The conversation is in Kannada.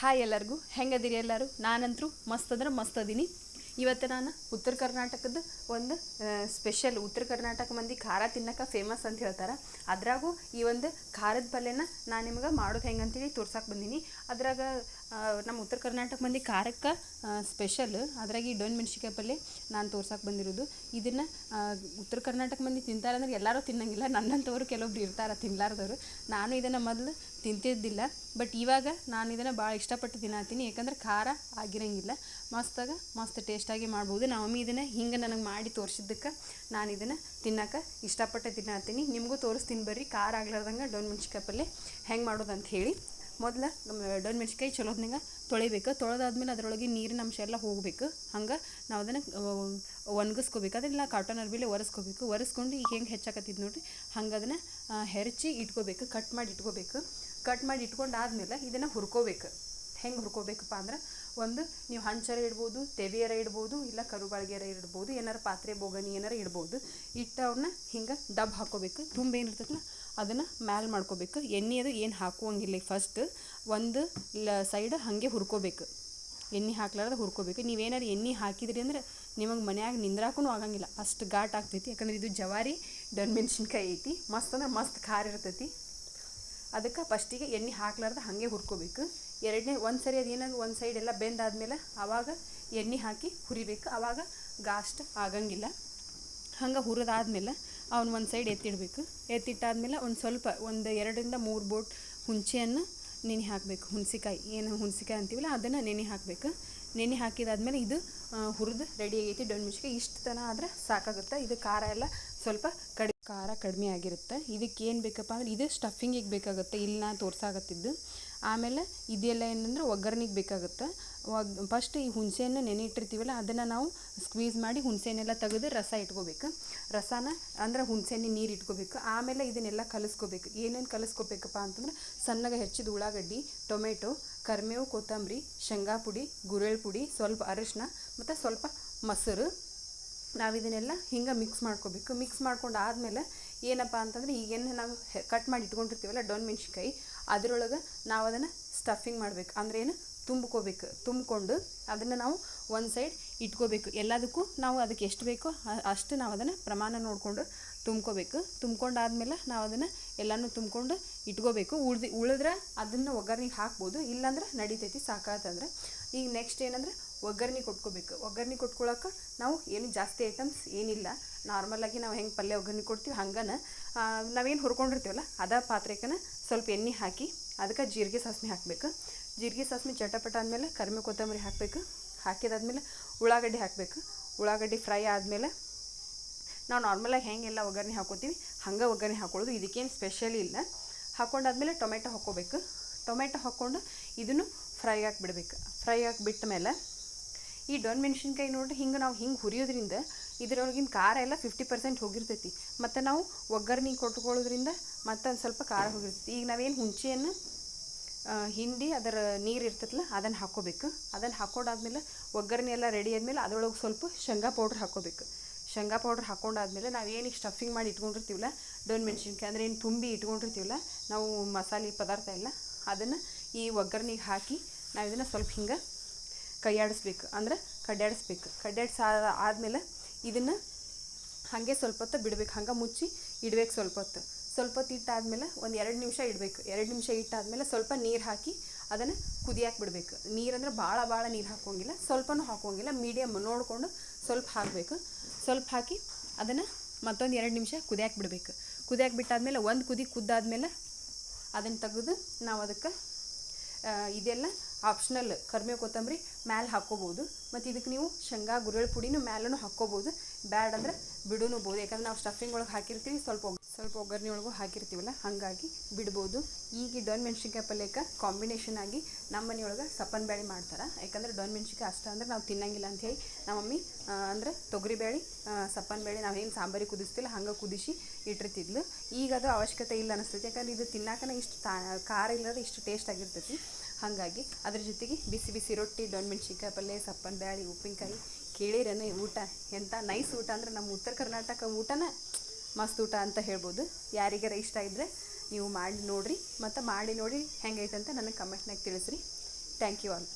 ಹಾಯ್ ಎಲ್ಲರಿಗೂ, ಹೆಂಗದಿರಿ ಎಲ್ಲರೂ? ನಾನಂತರೂ ಮಸ್ತ್ ಅಂದ್ರೆ ಮಸ್ತ್ ಅದೀನಿ. ಇವತ್ತು ನಾನು ಉತ್ತರ ಕರ್ನಾಟಕದ ಒಂದು ಸ್ಪೆಷಲ್ ಉತ್ತರ ಕರ್ನಾಟಕ ಮಂದಿ ಖಾರ ತಿನ್ನಕ್ಕೆ ಫೇಮಸ್ ಅಂತ ಹೇಳ್ತಾರೆ. ಅದ್ರಾಗೂ ಈ ಒಂದು ಖಾರದ ಪಲ್ಯನ ನಾನು ನಿಮ್ಗೆ ಮಾಡೋದು ಹೆಂಗೆ ಅಂತೇಳಿ ತೋರ್ಸಕ್ಕೆ ಬಂದೀನಿ. ಅದ್ರಾಗ ನಮ್ಮ ಉತ್ತರ ಕರ್ನಾಟಕ ಮಂದಿ ಖಾರಕ್ಕೆ ಸ್ಪೆಷಲ್ ಅದ್ರಾಗ ಈ ಡೊಣ್ ಪಲ್ಯ ನಾನು ತೋರ್ಸಕ್ಕೆ ಬಂದಿರೋದು. ಇದನ್ನು ಉತ್ತರ ಕರ್ನಾಟಕ ಮಂದಿ ತಿಂತಾರೆ ಅಂದ್ರೆ ಎಲ್ಲರೂ ತಿನ್ನಂಗಿಲ್ಲ. ನನ್ನಂಥವ್ರು ಕೆಲವೊಬ್ರು ಇರ್ತಾರೆ, ತಿನ್ಲಾರ್ದವ್ರು. ನಾನು ಇದನ್ನು ಮೊದಲು ತಿಂತಿದ್ದಿಲ್ಲ. ಬಟ್ ಇವಾಗ ನಾನು ಇದನ್ನು ಭಾಳ ಇಷ್ಟಪಟ್ಟು ತಿನ್ನತ್ತೀನಿ ಯಾಕಂದ್ರೆ ಖಾರ ಆಗಿರಂಗಿಲ್ಲ. ಮಸ್ತಾಗ ಮಸ್ತ್ ಟೇಸ್ಟಾಗಿ ಮಾಡ್ಬೋದು. ಮಮ್ಮಿ ಇದನ್ನು ಹಿಂಗೆ ನನಗೆ ಮಾಡಿ ತೋರಿಸಿದ್ದಕ್ಕೆ ನಾನು ಇದನ್ನು ತಿನ್ನಕ್ಕೆ ಇಷ್ಟಪಟ್ಟು ತಿನ್ನತ್ತೀನಿ ನಿಮಗೂ ತೋರಿಸ್ತೀನಿ ಬರ್ರಿ. ಖಾರ ಆಗ್ಲಾರ್ದಂಗೆ ಡೊಣ್ ಮೆಣ್ಸಿಕಾಯಿ ಪಲ್ಯ ಹೆಂಗೆ ಮಾಡೋದು ಅಂತ ಹೇಳಿ. ಮೊದಲ ಡೊಣ್ ಮೆಣ್ಸಿಕಾಯಿ ಚಲೋತ್ನಾಗ ತೊಳಿಬೇಕು. ತೊಳೆದಾದ್ಮೇಲೆ ಅದರೊಳಗೆ ನೀರಿನ ಅಂಶ ಎಲ್ಲ ಹೋಗಬೇಕು. ಹಂಗೆ ನಾವು ಅದನ್ನು ಒಣಗಿಸ್ಕೋಬೇಕು. ಅದನ್ನೆಲ್ಲ ಕಾಟನ್ ಅರ್ಬಿಲೆ ಒರೆಸ್ಕೋಬೇಕು. ಒರೆಸ್ಕೊಂಡು ಈಗ ಹೆಂಗೆ ಹೆಚ್ಚಾಕತ್ತಿದ್ದು ನೋಡಿರಿ. ಹಂಗೆ ಅದನ್ನು ಹೆರಚಿ ಇಟ್ಕೋಬೇಕು. ಕಟ್ ಮಾಡಿ ಇಟ್ಕೋಬೇಕು. ಕಟ್ ಮಾಡಿ ಇಟ್ಕೊಂಡು ಆದಮೇಲೆ ಇದನ್ನು ಹುರ್ಕೋಬೇಕು. ಹೆಂಗೆ ಹುರ್ಕೋಬೇಕಪ್ಪ ಅಂದ್ರೆ, ಒಂದು ನೀವು ಹಂಚರ ಇಡ್ಬೋದು, ತೆವಿಯರ ಇಡ್ಬೋದು, ಇಲ್ಲ ಕರುಬಾಳ್ಗೆರ ಇಡ್ಬೋದು, ಏನಾರು ಪಾತ್ರೆ ಬೋಗಣಿ ಏನಾರು ಇಡ್ಬೋದು. ಇಟ್ಟು ಅವ್ರನ್ನ ಹಿಂಗೆ ಡಬ್ ಹಾಕೋಬೇಕು. ತುಂಬ ಏನಿರ್ತೈತಲ್ಲ ಅದನ್ನು ಮ್ಯಾಲ್ ಮಾಡ್ಕೋಬೇಕು. ಎಣ್ಣೆ ಅದು ಏನು ಹಾಕುವಂಗಿಲ್ಲ. ಫಸ್ಟ್ ಒಂದು ಲ ಸೈಡ್ ಹಾಗೆ ಹುರ್ಕೋಬೇಕು. ಎಣ್ಣೆ ಹಾಕ್ಲಾರ್ದ ಹುರ್ಕೋಬೇಕು. ನೀವೇನಾರು ಎಣ್ಣೆ ಹಾಕಿದ್ರಿ ಅಂದ್ರೆ ನಿಮಗೆ ಮನ್ಯಾಗ ನಿಂದ್ರಾಕೂ ಆಗಂಗಿಲ್ಲ. ಅಷ್ಟು ಘಾಟ್ ಆಗ್ತೈತಿ. ಯಾಕಂದ್ರೆ ಇದು ಜವಾರಿ ಮೆಣಸಿನ್ಕಾಯಿ ಐತಿ. ಮಸ್ತ್ ಅಂದ್ರೆ ಮಸ್ತ್ ಖಾರ ಇರ್ತೈತಿ ಅದಕ್ಕೆ ಫಸ್ಟಿಗೆ ಎಣ್ಣೆ ಹಾಕ್ಲಾರ್ದೆ ಹಾಗೆ ಹುರ್ಕೋಬೇಕು. ಎರಡನೇ ಒಂದು ಸರಿ ಅದೇನಾದ್ರು ಒಂದು ಸೈಡ್ ಎಲ್ಲ ಬೆಂದಾದ್ಮೇಲೆ ಆವಾಗ ಎಣ್ಣೆ ಹಾಕಿ ಹುರಿಬೇಕು. ಆವಾಗ ಗಾಸ್ಟ್ ಆಗಂಗಿಲ್ಲ. ಹಂಗೆ ಹುರಿದಾದ್ಮೇಲೆ ಅವ್ನು ಒಂದು ಸೈಡ್ ಎತ್ತಿಡಬೇಕು. ಎತ್ತಿಟ್ಟಾದ್ಮೇಲೆ ಒಂದು ಸ್ವಲ್ಪ, ಒಂದು ಎರಡರಿಂದ ಮೂರು ಬೋಟ್ ಹುಂಚೆಯನ್ನು ನೆನೆ ಹಾಕಬೇಕು. ಹುಣಸಿಕಾಯಿ, ಏನು ಹುಣಸಿಕಾಯಿ ಅಂತೀವಲ್ಲ, ಅದನ್ನು ನೆನೆ ಹಾಕಬೇಕು. ನೆನೆ ಹಾಕಿದಾದ್ಮೇಲೆ ಇದು ಹುರಿದು ರೆಡಿ ಆಗೈತಿ. ಡೊಣ್ ಮೆಣ್ಸಿಕಾಯಿ ಇಷ್ಟು ತನ ಆದ್ರೆ ಸಾಕಾಗುತ್ತೆ. ಇದು ಖಾರ ಎಲ್ಲ ಸ್ವಲ್ಪ ಕಡಿ, ಖಾರ ಕಡಿಮೆ ಆಗಿರುತ್ತೆ. ಇದಕ್ಕೆ ಏನು ಬೇಕಪ್ಪ ಅಂದ್ರೆ, ಇದು ಸ್ಟಫಿಂಗಿಗೆ ಬೇಕಾಗುತ್ತೆ. ಇಲ್ಲಿ ನಾನು ಆಮೇಲೆ ಇದೆಲ್ಲ ಏನಂದ್ರೆ ಒಗ್ಗರಣೆಗೆ ಬೇಕಾಗುತ್ತೆ. ಒಗ್ ಫಸ್ಟ್ ಈ ಹುಣಸೆಹಣ್ಣು ನೆನೆ ಇಟ್ಟಿರ್ತೀವಲ್ಲ ಅದನ್ನು ನಾವು ಸ್ಕ್ವೀಸ್ ಮಾಡಿ ಹುಣಸೆಹಣ್ಣೆಲ್ಲ ತೆಗೆದು ರಸ ಇಟ್ಕೋಬೇಕು. ರಸನ ಅಂದ್ರೆ ಹುಣಸೆಹಣ್ಣಿ ನೀರು ಇಟ್ಕೋಬೇಕು. ಆಮೇಲೆ ಇದನ್ನೆಲ್ಲ ಕಲಿಸ್ಕೋಬೇಕು. ಏನೇನು ಕಲಿಸ್ಕೋಬೇಕಪ್ಪ ಅಂತಂದ್ರೆ ಸಣ್ಣಗೆ ಹೆಚ್ಚಿದ ಉಳ್ಳಾಗಡ್ಡಿ, ಟೊಮೆಟೊ ಕರಿಬೇವು ಕೊತ್ತಂಬರಿ ಶೇಂಗಾ ಪುಡಿ ಗುರೆಳ್ ಪುಡಿ ಸ್ವಲ್ಪ ಅರಿಶಿನ ಮತ್ತು ಸ್ವಲ್ಪ ಮೊಸರು. ನಾವು ಇದನ್ನೆಲ್ಲ ಹಿಂಗೆ ಮಿಕ್ಸ್ ಮಾಡ್ಕೋಬೇಕು. ಮಿಕ್ಸ್ ಮಾಡ್ಕೊಂಡು ಆದಮೇಲೆ ಏನಪ್ಪ ಅಂತಂದ್ರೆ ಈಗೇನು ನಾವು ಕಟ್ ಮಾಡಿ ಇಟ್ಕೊಂಡಿರ್ತೀವಲ್ಲ ಡೊಣ್ ಮೆಣ್ಸಿನ್ಕಾಯಿ ಅದರೊಳಗೆ ನಾವು ಅದನ್ನು ಸ್ಟಫಿಂಗ್ ಮಾಡ್ಬೇಕು. ಅಂದ್ರೆ ಏನು? ತುಂಬ್ಕೋಬೇಕು. ತುಂಬಿಕೊಂಡು ಅದನ್ನು ನಾವು ಒಂದು ಸೈಡ್ ಇಟ್ಕೋಬೇಕು. ಎಲ್ಲದಕ್ಕೂ ನಾವು ಅದಕ್ಕೆ ಎಷ್ಟು ಬೇಕೋ ಅಷ್ಟು ನಾವು ಅದನ್ನು ಪ್ರಮಾಣ ನೋಡಿಕೊಂಡು ತುಂಬ್ಕೋಬೇಕು. ತುಂಬ್ಕೊಂಡಾದ್ಮೇಲೆ ನಾವು ಅದನ್ನು ಎಲ್ಲನೂ ತುಂಬ್ಕೊಂಡು ಇಟ್ಕೋಬೇಕು. ಉಳ್ದು ಉಳಿದ್ರೆ ಅದನ್ನು ಒಗ್ಗರ್ನಿಗೆ ಹಾಕ್ಬೋದು. ಇಲ್ಲಾಂದ್ರೆ ನಡಿತೈತಿ ಸಾಕಾತಂದ್ರೆ ಈಗ ನೆಕ್ಸ್ಟ್ ಏನಂದ್ರೆ ಒಗ್ಗರ್ಣೆ ಕೊಟ್ಕೋಬೇಕು. ಒಗ್ಗರ್ಣೆ ಕೊಟ್ಕೊಳಕ್ಕೆ ನಾವು ಏನು ಜಾಸ್ತಿ ಐಟಮ್ಸ್ ಏನಿಲ್ಲ. ನಾರ್ಮಲಾಗಿ ನಾವು ಹೆಂಗೆ ಪಲ್ಯ ಒಗ್ಗರ್ಣೆ ಕೊಡ್ತೀವಿ ಹಂಗನ. ನಾವೇನು ಹುರ್ಕೊಂಡಿರ್ತೀವಲ್ಲ, ಅದ ಪಾತ್ರೆಕನ ಸ್ವಲ್ಪ ಎಣ್ಣೆ ಹಾಕಿ ಅದಕ್ಕೆ ಜೀರಿಗೆ ಸಾಸ್ಮೆ ಹಾಕಬೇಕು. ಜೀರಿಗೆ ಸಾಸ್ಮೆ ಚಟಪಟ ಆದಮೇಲೆ ಕರಿಮೆ ಕೊತ್ತಂಬರಿ ಹಾಕಬೇಕು. ಹಾಕಿದಾದ್ಮೇಲೆ ಉಳ್ಳಾಗಡ್ಡಿ ಹಾಕಬೇಕು. ಉಳ್ಳಾಗಡ್ಡಿ ಫ್ರೈ ಆದಮೇಲೆ ನಾವು ನಾರ್ಮಲಾಗಿ ಹೆಂಗೆಲ್ಲ ಒಗ್ಗರಣೆ ಹಾಕೋತೀವಿ, ಹಂಗೆ ಒಗ್ಗರಣೆ ಹಾಕೊಳ್ಳೋದು. ಇದಕ್ಕೇನು ಸ್ಪೆಷಲ್ ಇಲ್ಲ. ಹಾಕೊಂಡಾದ್ಮೇಲೆ ಟೊಮೆಟೊ ಹಾಕ್ಕೋಬೇಕು. ಟೊಮೆಟೊ ಹಾಕ್ಕೊಂಡು ಇದನ್ನು ಫ್ರೈ ಹಾಕಿಬಿಡ್ಬೇಕು. ಫ್ರೈ ಹಾಕಿಬಿಟ್ಟ ಮೇಲೆ ಈ ಡೊನ್ ಮೆಣಸಿನ್ಕಾಯಿ ನೋಡ್ರಿ, ಹಿಂಗೆ ನಾವು ಹಿಂಗೆ ಹುರಿಯೋದ್ರಿಂದ ಇದರೊಳಗಿನ ಖಾರ ಎಲ್ಲ ಫಿಫ್ಟಿ ಪರ್ಸೆಂಟ್ ಹೋಗಿರ್ತೈತಿ. ಮತ್ತು ನಾವು ಒಗ್ಗರಣೆ ಕೊಟ್ಕೊಳ್ಳೋದ್ರಿಂದ ಮತ್ತೊಂದು ಸ್ವಲ್ಪ ಖಾರ ಹೋಗಿರ್ತೈತಿ. ಈಗ ನಾವೇನು ಹುಂಚೆಯನ್ನು ಹಿಂಡಿ ಅದರ ನೀರು ಇರ್ತೈತಲ್ಲ, ಅದನ್ನು ಹಾಕ್ಕೋಬೇಕು. ಅದನ್ನು ಹಾಕ್ಕೊಂಡಾದ್ಮೇಲೆ ಒಗ್ಗರಣೆ ಎಲ್ಲ ರೆಡಿ ಆದಮೇಲೆ ಅದರೊಳಗೆ ಸ್ವಲ್ಪ ಶೇಂಗಾ ಪೌಡ್ರ್ ಹಾಕ್ಕೋಬೇಕು. ಶೇಂಗಾ ಪೌಡ್ರ್ ಹಾಕೊಂಡಾದ್ಮೇಲೆ ನಾವು ಏನೀಗ ಸ್ಟಫಿಂಗ್ ಮಾಡಿ ಇಟ್ಕೊಂಡಿರ್ತೀವಲ್ಲ ಡೊಣ್ ಮೆಣಸಿನ್ಕಾಯಿ ಅಂದರೆ ಏನು ತುಂಬಿ ಇಟ್ಕೊಂಡಿರ್ತೀವಲ್ಲ, ನಾವು ಮಸಾಲೆ ಪದಾರ್ಥ ಎಲ್ಲ ಅದನ್ನು ಈ ಒಗ್ಗರಣೆಗೆ ಹಾಕಿ ನಾವು ಇದನ್ನು ಸ್ವಲ್ಪ ಹಿಂಗೆ ಕೈಯಾಡಿಸ್ಬೇಕು ಅಂದ್ರೆ ಕಡ್ಡಾಡಿಸ್ಬೇಕು ಕಡ್ಡಾಡಿಸ ಆದಮೇಲೆ ಇದನ್ನು ಹಾಗೆ ಸ್ವಲ್ಪ ಹೊತ್ತು ಬಿಡ್ಬೇಕು. ಹಂಗೆ ಮುಚ್ಚಿ ಇಡ್ಬೇಕು ಸ್ವಲ್ಪ ಹೊತ್ತು. ಸ್ವಲ್ಪ ಹೊತ್ತು ಇಟ್ಟಾದ್ಮೇಲೆ ಒಂದು ಎರಡು ನಿಮಿಷ ಇಡಬೇಕು. ಎರಡು ನಿಮಿಷ ಇಟ್ಟಾದ್ಮೇಲೆ ಸ್ವಲ್ಪ ನೀರು ಹಾಕಿ ಅದನ್ನು ಕುದಿಯಾಕೆ ಬಿಡಬೇಕು. ನೀರಂದ್ರೆ ಭಾಳ ಭಾಳ ನೀರು ಹಾಕೋಂಗಿಲ್ಲ, ಸ್ವಲ್ಪನೂ ಹಾಕೋಂಗಿಲ್ಲ ಮೀಡಿಯಮ್ ನೋಡಿಕೊಂಡು ಸ್ವಲ್ಪ ಹಾಕಬೇಕು. ಸ್ವಲ್ಪ ಹಾಕಿ ಅದನ್ನು ಮತ್ತೊಂದು ಎರಡು ನಿಮಿಷ ಕುದಿಯಾಕೆ ಬಿಡಬೇಕು. ಕುದಿಯಾಕೆ ಬಿಟ್ಟಾದ್ಮೇಲೆ ಒಂದು ಕುದಿ ಕುದ್ದಾದ್ಮೇಲೆ ಅದನ್ನು ತೆಗೆದು ನಾವು ಅದಕ್ಕೆ ಇದೆಲ್ಲ ಆಪ್ಷನಲ್ ಕರ್ಮೆ ಕೊತ್ತಂಬರಿ ಮ್ಯಾಲೆ ಹಾಕ್ಕೋಬೋದು. ಮತ್ತು ಇದಕ್ಕೆ ನೀವು ಶೇಂಗಾ ಗುರೆಳ್ ಪುಡಿನೂ ಮ್ಯಾಲೂ ಹಾಕ್ಕೋಬೋದು. ಬ್ಯಾಡ್ ಅಂದ್ರೆ ಬಿಡೂನುಬೋದು ಯಾಕಂದ್ರೆ ನಾವು ಸ್ಟಫಿಂಗ್ ಒಳಗೆ ಹಾಕಿರ್ತೀವಿ, ಸ್ವಲ್ಪ ಸ್ವಲ್ಪ ಒಗ್ಗರಣೆ ಒಳಗೂ ಹಾಕಿರ್ತೀವಲ್ಲ, ಹಾಗಾಗಿ ಬಿಡ್ಬೋದು. ಈಗ ಡೊನ್ ಮೆಣಸಿನ್ಕಾಯಿ ಪಲ್ಯಕ್ಕೆ ಕಾಂಬಿನೇಷನ್ ಆಗಿ ನಮ್ಮ ಮನೆಯೊಳಗೆ ಸಪ್ಪನ್ ಬ್ಯಾಳಿ ಮಾಡ್ತಾರೆ. ಯಾಕಂದ್ರೆ ಡೊನ್ ಮೆಣಸಿನ್ಕಾಯಿ ಅಷ್ಟ ಅಂದ್ರೆ ನಾವು ತಿನ್ನಂಗಿಲ್ಲ ಅಂಥೇಳಿ ನಮ್ಮ ಮಮ್ಮಿ ಅಂದ್ರೆ ತೊಗರಿ ತೊಗರಿಬೇಳೆ ಸಪ್ಪನ್ ಬೇಳೆ ನಾವೇನು ಸಾಂಬಾರಿ ಕುದಿಸ್ತಿಲ್ಲ, ಹಂಗೆ ಕುದಿಸಿ ಇಟ್ಟಿರ್ತಿದ್ಲು. ಈಗ ಅದು ಅವಶ್ಯಕತೆ ಇಲ್ಲ ಅನಿಸ್ತೈತಿ. ಯಾಕಂದ್ರೆ ಇದು ತಿನ್ನಾಕನ ಇಷ್ಟು ತಾ, ಖಾರ ಇಲ್ಲದ ಇಷ್ಟು ಟೇಸ್ಟ್ ಆಗಿರ್ತೈತಿ. ಹಾಗಾಗಿ ಅದ್ರ ಜೊತೆಗೆ ಬಿಸಿ ಬಿಸಿ ರೊಟ್ಟಿ ದೊಣ್ಣೆ ಮೆಣ್ಸಿನ್ಕಾಯಿ ಪಲ್ಯ, ಸಪ್ಪನ್ ಬ್ಯಾಳಿ, ಉಪ್ಪಿನಕಾಯಿ, ಕೇಳಿರೇನು ಊಟ. ಎಂಥ ನೈಸ್ ಊಟ ಅಂದ್ರೆ ನಮ್ಮ ಉತ್ತರ ಕರ್ನಾಟಕ ಊಟನ ಮಸ್ತ್ ಊಟ ಅಂತ ಹೇಳ್ಬೋದು. ಯಾರಿಗಾರ ಇಷ್ಟ ಇದ್ದರೆ ನೀವು ಮಾಡಿ ನೋಡಿರಿ. ಮತ್ತು ಮಾಡಿ ನೋಡಿ ಹೆಂಗೈತೆ ಅಂತ ನನಗೆ ಕಮೆಂಟ್ನಾಗ ತಿಳಿಸ್ರಿ. Thank you all